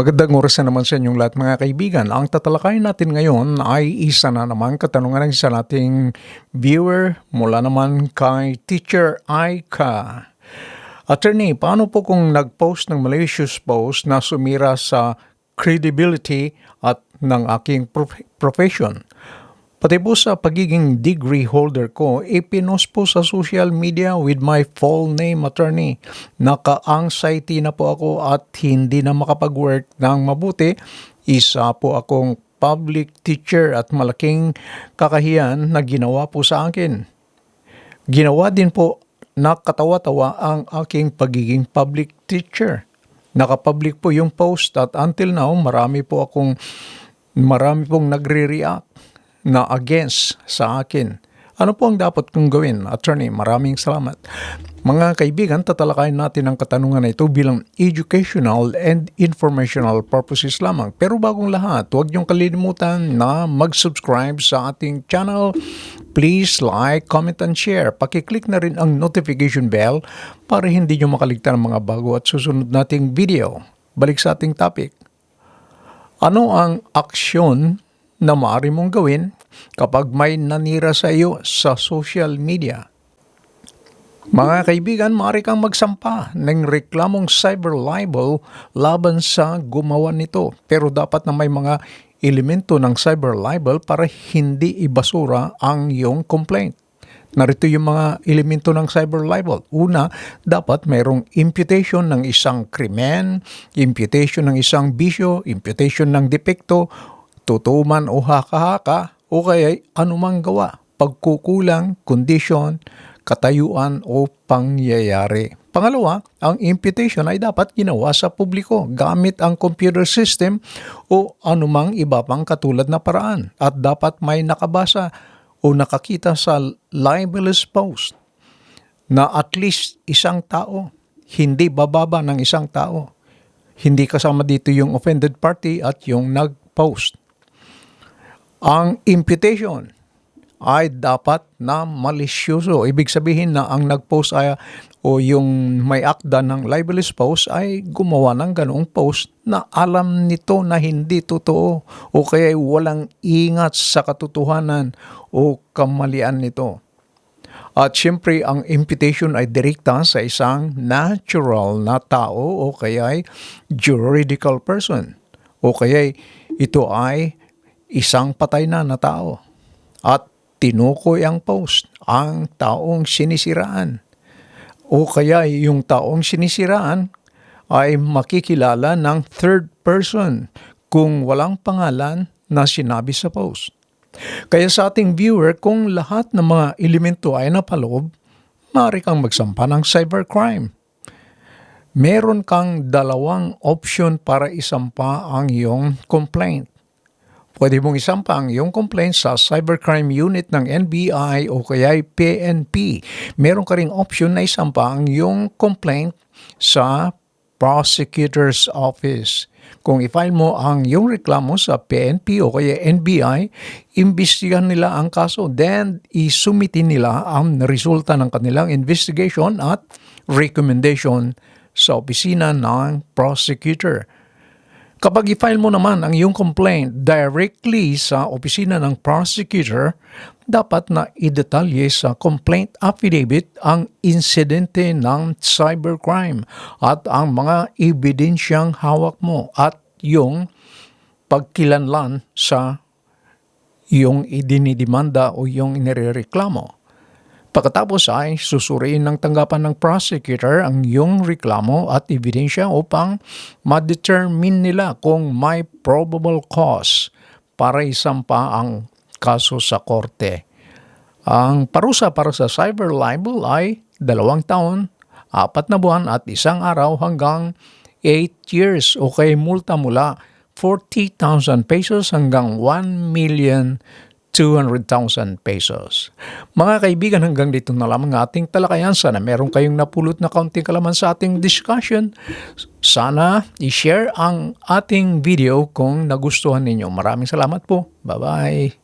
Magandang oras na naman sa inyong lahat mga kaibigan. Ang tatalakayin natin ngayon ay isa na naman katanungan ng isa nating viewer mula naman kay Teacher Aika. Attorney, paano po kung nag-post ng malicious post na sumira sa credibility at ng aking prof- profession? Pati po sa pagiging degree holder ko, ipinost po sa social media with my full name attorney. Naka-anxiety na po ako at hindi na makapag-work ng mabuti. Isa po akong public teacher at malaking kakahiyan na ginawa po sa akin. Ginawa din po nakatawa-tawa ang aking pagiging public teacher. Nakapublic po yung post at until now marami po akong marami pong nagre-react na against sa akin. Ano po ang dapat kong gawin? Attorney, maraming salamat. Mga kaibigan, tatalakayin natin ang katanungan na ito bilang educational and informational purposes lamang. Pero bagong lahat, huwag niyong kalimutan na mag-subscribe sa ating channel. Please like, comment, and share. Pakiclick na rin ang notification bell para hindi niyo makaligtan ng mga bago at susunod nating video. Balik sa ating topic. Ano ang aksyon na maaari mong gawin kapag may nanira sa iyo sa social media? Mga kaibigan, maaari kang magsampa ng reklamong cyber libel laban sa gumawa nito. Pero dapat na may mga elemento ng cyber libel para hindi ibasura ang iyong complaint. Narito yung mga elemento ng cyber libel. Una, dapat mayroong imputation ng isang krimen, imputation ng isang bisyo, imputation ng depekto, totoo man o haka-haka, o kaya anumang gawa, pagkukulang, kondisyon, katayuan o pangyayari. Pangalawa, ang imputation ay dapat ginawa sa publiko gamit ang computer system o anumang iba pang katulad na paraan at dapat may nakabasa o nakakita sa libelous post na at least isang tao, hindi bababa ng isang tao. Hindi kasama dito yung offended party at yung nag-post. Ang imputation ay dapat na malisyoso. Ibig sabihin na ang nag-post ay o yung may akda ng libelous post ay gumawa ng ganoong post na alam nito na hindi totoo o kaya walang ingat sa katotohanan o kamalian nito. At siyempre, ang imputation ay direkta sa isang natural na tao o kaya juridical person o kaya ito ay isang patay na na tao. At tinukoy ang post ang taong sinisiraan. O kaya yung taong sinisiraan ay makikilala ng third person kung walang pangalan na sinabi sa post. Kaya sa ating viewer, kung lahat ng mga elemento ay napaloob, maaari kang magsampa ng cybercrime. Meron kang dalawang option para isampa ang iyong complaint. Pwede mong isampa ang iyong complaint sa cybercrime unit ng NBI o kaya PNP. Meron ka ring option na isampa ang iyong complaint sa prosecutor's office. Kung i-file mo ang iyong reklamo sa PNP o kaya NBI, imbestigahan nila ang kaso. Then, isumitin nila ang resulta ng kanilang investigation at recommendation sa opisina ng prosecutor. Kapag i-file mo naman ang iyong complaint directly sa opisina ng prosecutor, dapat na idetalye sa complaint affidavit ang insidente ng cybercrime at ang mga ebidensyang hawak mo at yung pagkilanlan sa yung idinidimanda o yung inireklamo. Pagkatapos ay susuriin ng tanggapan ng prosecutor ang iyong reklamo at ebidensya upang ma-determine nila kung may probable cause para isampa ang kaso sa korte. Ang parusa para sa cyber libel ay dalawang taon, apat na buwan at isang araw hanggang 8 years o kay multa mula 40,000 pesos hanggang 1 million 200,000 pesos. Mga kaibigan, hanggang dito na lamang ating talakayan. Sana meron kayong napulot na kaunting kalaman sa ating discussion. Sana i-share ang ating video kung nagustuhan ninyo. Maraming salamat po. Bye-bye.